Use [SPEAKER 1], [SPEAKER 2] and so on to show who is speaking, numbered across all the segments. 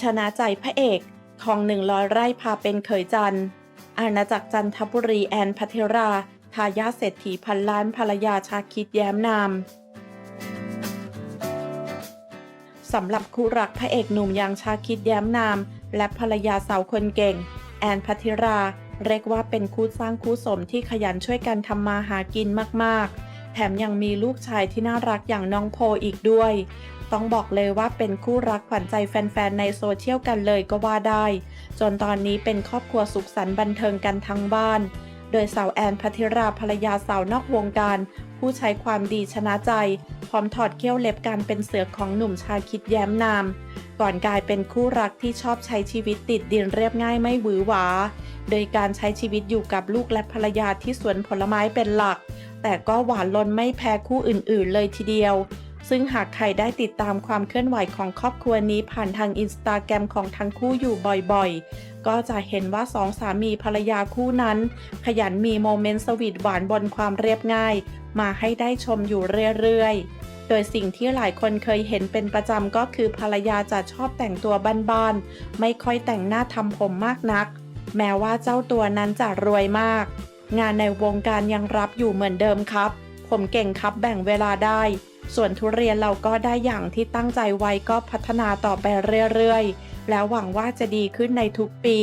[SPEAKER 1] ชนะใจพระเอกทองหนึ่งร้อยไร่พาเป็นเขยจันทร์อาณาจักรจันทบุรีแอนพัทรา ทายาทเศรษฐีพันล้านภรรยาชาคิดแย้มนามสำหรับคู่รักพระเอกหนุ่มอย่างชาคิดแย้มนาม และภรรยาสาวคนเก่ง แอนพัทรา เรียกว่าเป็นคู่สร้างคู่สมที่ขยันช่วยกันทำมาหากินมากๆ แถมยังมีลูกชายที่น่ารักอย่างน้องโพอีกด้วย ต้องบอกเลยว่าเป็นคู่รักขวัญใจแฟนๆ ในโซเชียลกันเลยก็ว่าได้ จนตอนนี้เป็นครอบครัวสุขสันต์บันเทิงกันทั้งบ้าน โดยสาวแอนพัทิราภรรยาสาวนอกวงการ ผู้ใช้ความดีชนะใจ พร้อมถอดเขี้ยวเล็บการเป็นเสือของหนุ่มชาคิดแย้มนาม ก่อนกลายเป็นคู่รักที่ชอบใช้ชีวิตติดดินเรียบง่ายไม่หวือหวา โดยการใช้ชีวิตอยู่กับลูกและภรรยาที่สวนผลไม้เป็นหลัก แต่ก็หวานล้นไม่แพ้คู่อื่นๆเลยทีเดียว ซึ่งหากใครได้ติดตามความเคลื่อนไหวของครอบครัวนี้ผ่านทางอินสตาแกรมของทั้งคู่อยู่บ่อยๆ ก็จะเห็นว่าสองสามีภรรยาคู่นั้น ขยันมีโมเมนต์สวีทหวานบนความเรียบง่าย มาให้ได้ชมอยู่เรื่อยๆโดยสิ่งที่หลายคนเคยเห็นเป็นประจำก็คือภรรยาจะชอบแต่งตัวบ้านๆ ไม่ค่อยแต่งหน้าทำผมมากนัก แม้ว่าเจ้าตัวนั้นจะรวยมาก งานในวงการยังรับอยู่เหมือนเดิมครับ ผมเก่งครับแบ่งเวลาได้ ส่วนทุเรียนเราก็ได้อย่างที่ตั้งใจไว้ก็พัฒนาต่อไปเรื่อยๆ แล้วหวังว่าจะดีขึ้นในทุกปี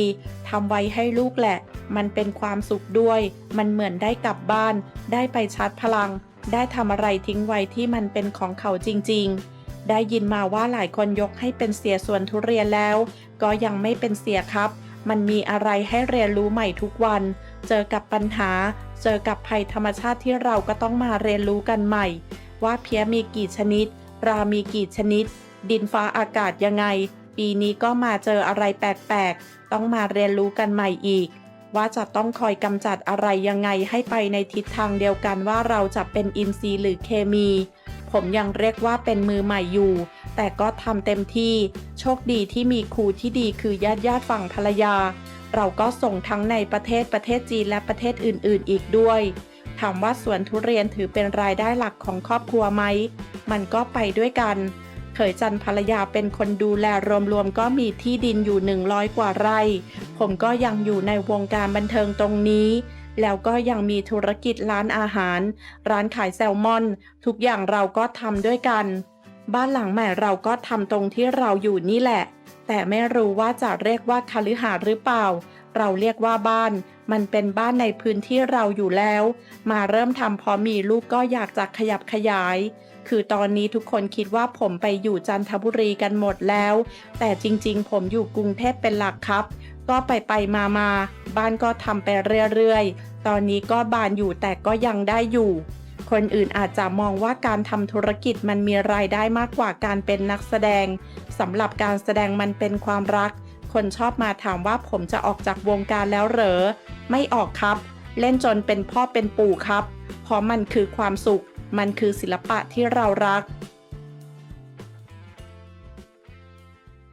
[SPEAKER 1] ทำไว้ให้ลูกแหละ มันเป็นความสุขด้วย มันเหมือนได้กลับบ้าน ได้ไปชาร์จพลัง ได้ทำอะไรทิ้งไว้ที่มันเป็นของเขาจริง ๆได้ยินมาว่าหลายคนยกให้เป็นเสียส่วนทุเรียนแล้ว ก็ยังไม่เป็นเสียครับ มันมีอะไรให้เรียนรู้ใหม่ทุกวัน เจอกับปัญหา เจอกับภัยธรรมชาติที่เราก็ต้องมาเรียนรู้กันใหม่ ว่าเพี้ยมีกี่ชนิด รามีกี่ชนิด ดินฟ้าอากาศยังไง ปีนี้ก็มาเจออะไรแปลกๆ ต้องมาเรียนรู้กันใหม่อีก ว่าจะต้องคอยกำจัดอะไรยังไงให้ไปในทิศทางเดียวกันว่าเราจะเป็นอินทรีย์หรือเคมี ผมยังเรียกว่าเป็นมือใหม่อยู่ แต่ก็ทำเต็มที่ โชคดีที่มีครูที่ดีคือญาติญาติฝั่งภรรยา เราก็ส่งทั้งในประเทศประเทศจีนและประเทศอื่นๆ อีกด้วย ถามว่าสวนทุเรียนถือเป็นรายได้หลักของครอบครัวไหม มันก็ไปด้วยกัน เขยจันทร์ภรรยาเป็นคนดูแลรวมๆก็มีที่ดินอยู่ 100 กว่าไร่ ผมก็ยังอยู่ในวงการบันเทิงตรงนี้ แล้วก็ยังมีธุรกิจร้านอาหาร ร้านขายแซลมอน ทุกอย่างเราก็ทำด้วยกัน บ้านหลังใหม่เราก็ทำตรงที่เราอยู่นี่แหละ แต่ไม่รู้ว่าจะเรียกว่าคฤหาหรือเปล่า เราเรียกว่าบ้าน มันเป็นบ้านในพื้นที่เราอยู่แล้ว มาเริ่มทำพอมีลูกก็อยากจะขยับขยาย คือตอนนี้ทุกคนคิดว่าผมไปอยู่จันทบุรีกันหมดแล้ว แต่จริงๆ ผมอยู่กรุงเทพเป็นหลักครับ ก็ไปไปมามาบ้านก็ทำไปเรื่อยๆ ตอนนี้ก็บานอยู่แต่ก็ยังได้อยู่ คนอื่นอาจจะมองว่าการทำธุรกิจมันมีรายได้มากกว่าการเป็นนักแสดงสำหรับการแสดงมันเป็นความรัก คนชอบมาถามว่าผมจะออกจากวงการแล้วเหรอ ไม่ออกครับ เล่นจนเป็นพ่อเป็นปู่ครับ เพราะมันคือความสุข มันคือศิลปะที่เรารัก